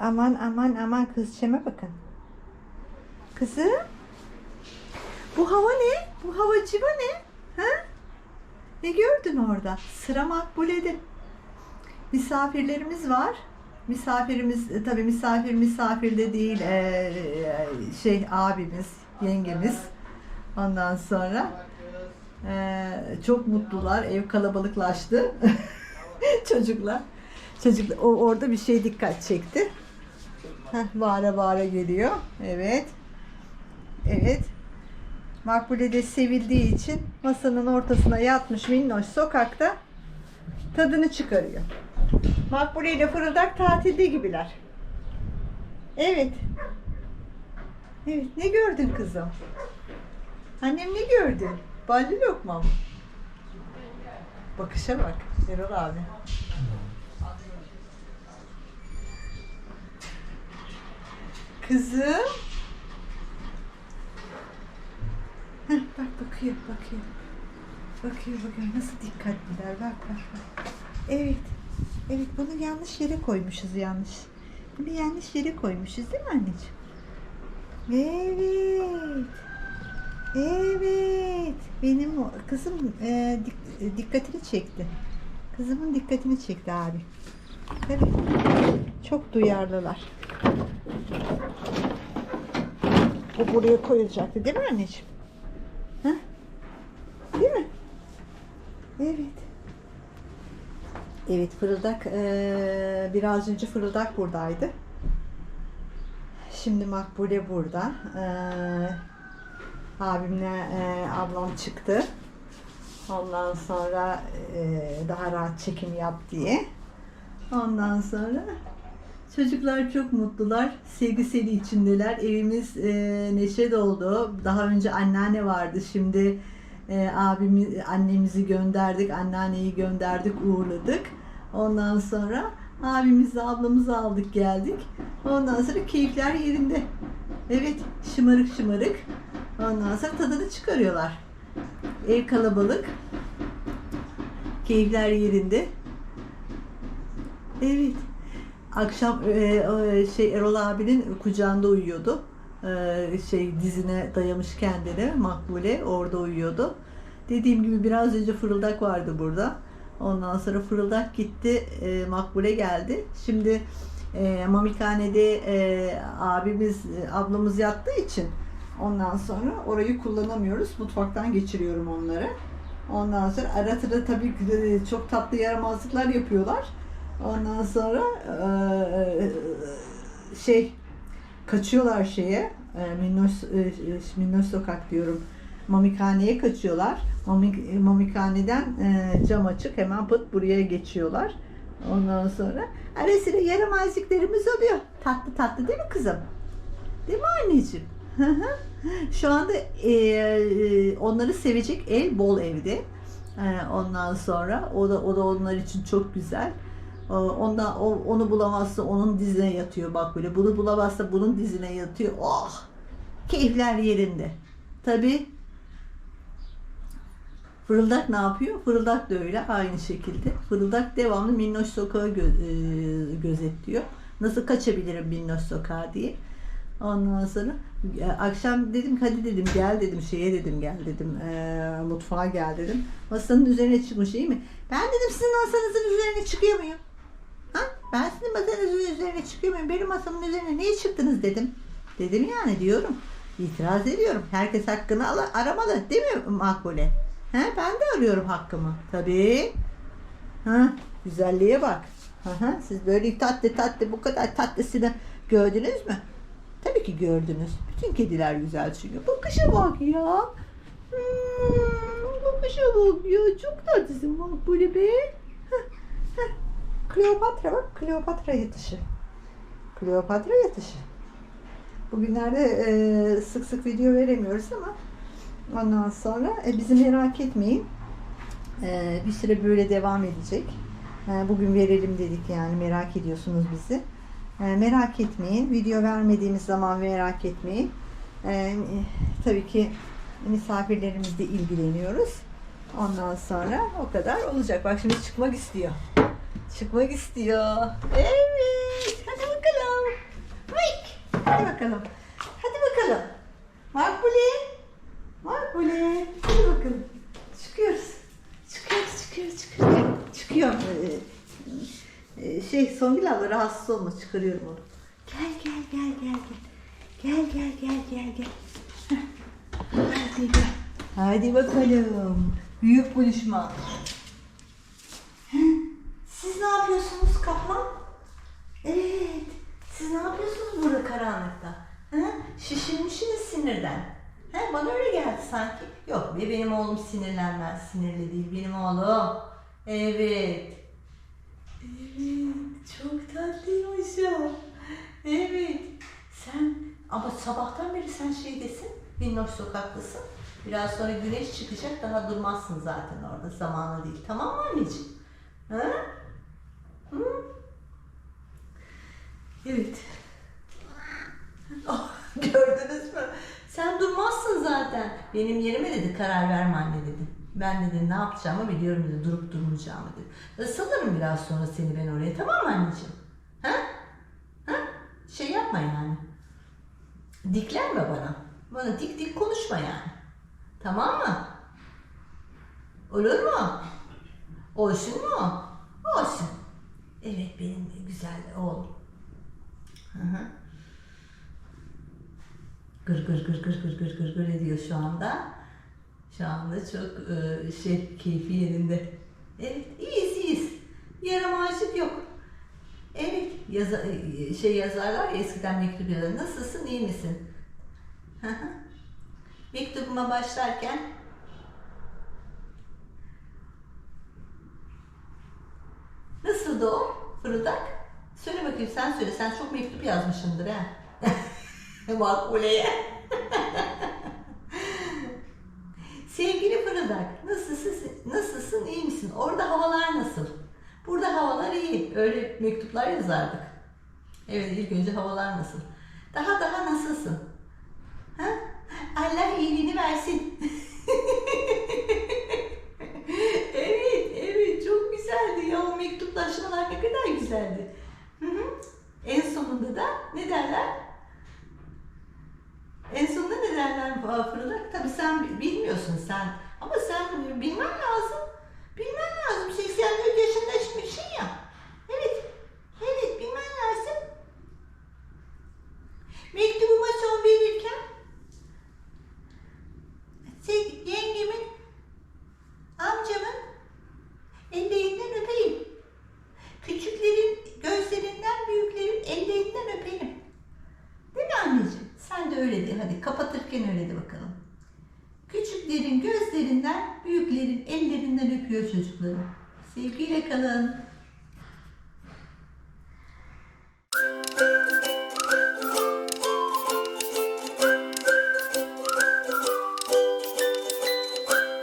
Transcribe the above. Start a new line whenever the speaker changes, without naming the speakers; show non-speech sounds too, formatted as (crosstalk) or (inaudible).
Aman aman aman kızçeme bakın. Kızım. Bu hava ne? Bu hava civa ne? Ha? Ne gördün orada? Sıra makbulede. Misafirlerimiz var. Misafirimiz e, tabii misafir misafir de değil e, e, şey abimiz, yengemiz. Ondan sonra çok mutlular. Ev kalabalıklaştı. (laughs) Çocuklar. Çocuklar o, orada bir şey dikkat çekti. Heh, bağıra bağıra geliyor. Evet. Evet. Makbule de sevildiği için masanın ortasına yatmış minnoş sokakta tadını çıkarıyor. Makbule ile fırıldak tatilde gibiler. Evet. Evet. Ne gördün kızım? Annem ne gördün? Ballı lokma mı? Bakışa bak. Erol abi. Kızım. Heh, bak bakıyor, bakıyor. Bakıyor, bakıyor. Nasıl dikkatliler. Bak, bak, bak. Evet. Evet, bunu yanlış yere koymuşuz yanlış. Bunu yanlış yere koymuşuz değil mi anneciğim? Evet. Evet. Benim o- kızım e, dik- e, dikkatini çekti. Kızımın dikkatini çekti abi. Evet. Çok duyarlılar. O buraya koyulacaktı değil mi anneciğim? Ha? Değil mi? Evet. Evet fırıldak eee, biraz önce fırıldak buradaydı. Şimdi Makbule burada. Eee, abimle eee, ablam çıktı. Ondan sonra eee, daha rahat çekim yap diye. Ondan sonra çocuklar çok mutlular. Sevgi seli içindeler. Evimiz eee, neşe doldu. Daha önce anneanne vardı. Şimdi eee abimi, annemizi gönderdik. Anneanneyi gönderdik, uğurladık. Ondan sonra abimizi, ablamızı aldık geldik. Ondan sonra keyifler yerinde. Evet, şımarık şımarık. Ondan sonra tadını çıkarıyorlar. Ev kalabalık. Keyifler yerinde. Evet. Akşam e, e, şey Erol abinin kucağında uyuyordu. E, şey dizine dayamış kendini Makbule orada uyuyordu. Dediğim gibi biraz önce fırıldak vardı burada. Ondan sonra fırıldak gitti, e, Makbule geldi. Şimdi e, Mamikhane'de e, abimiz, e, ablamız yattığı için ondan sonra orayı kullanamıyoruz. Mutfaktan geçiriyorum onları. Ondan sonra ara sıra tabii de çok tatlı yaramazlıklar yapıyorlar. Ondan sonra şey kaçıyorlar şeye e, Minnoş, Sokak diyorum. Mamikhane'ye kaçıyorlar. Mamik, Mamikhane'den cam açık hemen pıt buraya geçiyorlar. Ondan sonra ara sıra yaramazlıklarımız oluyor. Tatlı tatlı değil mi kızım? Değil mi anneciğim? Şu anda e, onları sevecek el bol evde. E, ondan sonra o da o da onlar için çok güzel. O- Onda onu bulamazsa onun dizine yatıyor bak böyle. Bunu bulamazsa bunun dizine yatıyor. Oh! Keyifler yerinde. Tabii Fırıldak ne yapıyor? Fırıldak da öyle aynı şekilde. Fırıldak devamlı Minnoş Sokağı gö- e, gözetliyor. Nasıl kaçabilirim Minnoş Sokağı diye. Ondan sonra e, akşam dedim hadi dedim gel dedim şeye dedim gel dedim e, mutfağa gel dedim. Masanın üzerine çıkmış iyi mi? Ben dedim sizin masanızın üzerine çıkıyor muyum? Ben sizin masanızın üzerine çıkıyor muyum? Benim masamın üzerine niye çıktınız dedim. Dedim yani diyorum. İtiraz ediyorum. Herkes hakkını al- aramalı değil mi Makbule? He, ben de arıyorum hakkımı. Tabii. Ha, güzelliğe bak. Hı, Siz böyle tatlı tatlı bu kadar tatlısını gördünüz mü? Tabii ki gördünüz. Bütün kediler güzel çünkü. Bakışa bak ya. Hmm, bakışa bak ya. Çok tatlısın bak böyle be. Kleopatra bak. Kleopatra yatışı. Kleopatra yatışı. Bugünlerde e, sık sık video veremiyoruz ama ondan sonra e, bizi merak etmeyin. E, bir süre böyle devam edecek. E, bugün verelim dedik yani merak ediyorsunuz bizi. E, merak etmeyin. Video vermediğimiz zaman merak etmeyin. E, e, tabii ki misafirlerimizle ilgileniyoruz. Ondan sonra o kadar olacak. Bak şimdi çıkmak istiyor. Çıkmak istiyor. Evet. Hadi bakalım. Hadi bakalım. Hadi bakalım. Makbule. Makbule. Hadi bakalım. Çıkıyoruz. Çıkıyoruz, çıkıyoruz, çıkıyoruz. Çıkıyorum. Ee, e, şey Songül abla rahatsız olma. Çıkarıyorum onu. Gel, gel, gel, gel, gel. Gel, gel, gel, gel, gel. Hadi gel. Hadi bakalım. Büyük buluşma. Heh. Siz ne yapıyorsunuz kaplan? Evet. Siz ne yapıyorsunuz burada karanlıkta? Ha? Şişirmişsiniz sinirden. Ha? Bana öyle geldi sanki. Yok be benim oğlum sinirlenmez. Sinirli değil benim oğlum. Evet. Evet. Çok tatlıymış o. Evet. Sen ama sabahtan beri sen şeydesin. Minnoş sokaklısın. Biraz sonra güneş çıkacak. Daha durmazsın zaten orada. Zamanı değil. Tamam mı anneciğim? Ha? Evet. Oh, (laughs) gördünüz mü? Sen durmazsın zaten. Benim yerime dedi karar verme anne dedi. Ben dedi ne yapacağımı biliyorum dedi. Durup durmayacağımı dedi. Isınırım biraz sonra seni ben oraya tamam mı anneciğim? Ha? Ha? Şey yapma yani. Diklenme bana. Bana dik dik konuşma yani. Tamam mı? Olur mu? Olsun mu? Olsun. Evet benim güzel oğlum. Hı. Gır gır gır gır gır gır gır gır ediyor şu anda. Şu anda çok e, şey keyfi yerinde. Evet iyiyiz iyiyiz. Yaramazlık yok. Evet yaza, e, şey yazarlar ya eskiden mektup yazar. Nasılsın iyi misin? Mektubuma başlarken Nasıldı o fırıldak? Söyle bakayım sen söyle. Sen çok mektup yazmışsındır ha. (laughs) Makbule'ye. (laughs) Sevgili fırıldak, nasılsın, nasılsın, iyi misin? Orada havalar nasıl? Burada havalar iyi. Öyle mektuplar yazardık. Evet, ilk önce havalar nasıl? Daha daha nasılsın? Ha? Allah iyiliğini versin. evet, evet çok güzeldi ya o mektuplaşmalar ne kadar güzeldi. Hı hı. En sonunda da ne derler? En sonunda ne derler Fırıldak? Tabii sen bi- bilmiyorsun sen. Ama sen bilmen lazım. Bilmen lazım. 84 yaşında çıkmışsın ya. Evet. Evet bilmen lazım. Mektubuma son verirken sen yengemin amcamın ellerinden öpeyim. Küçüklerin gözlerinden, büyüklerin ellerinden öperim. Değil mi anneciğim? Sen de öyle de hadi kapatırken öyle de bakalım. Küçüklerin gözlerinden, büyüklerin ellerinden öpüyor çocukları. Sevgiyle kalın.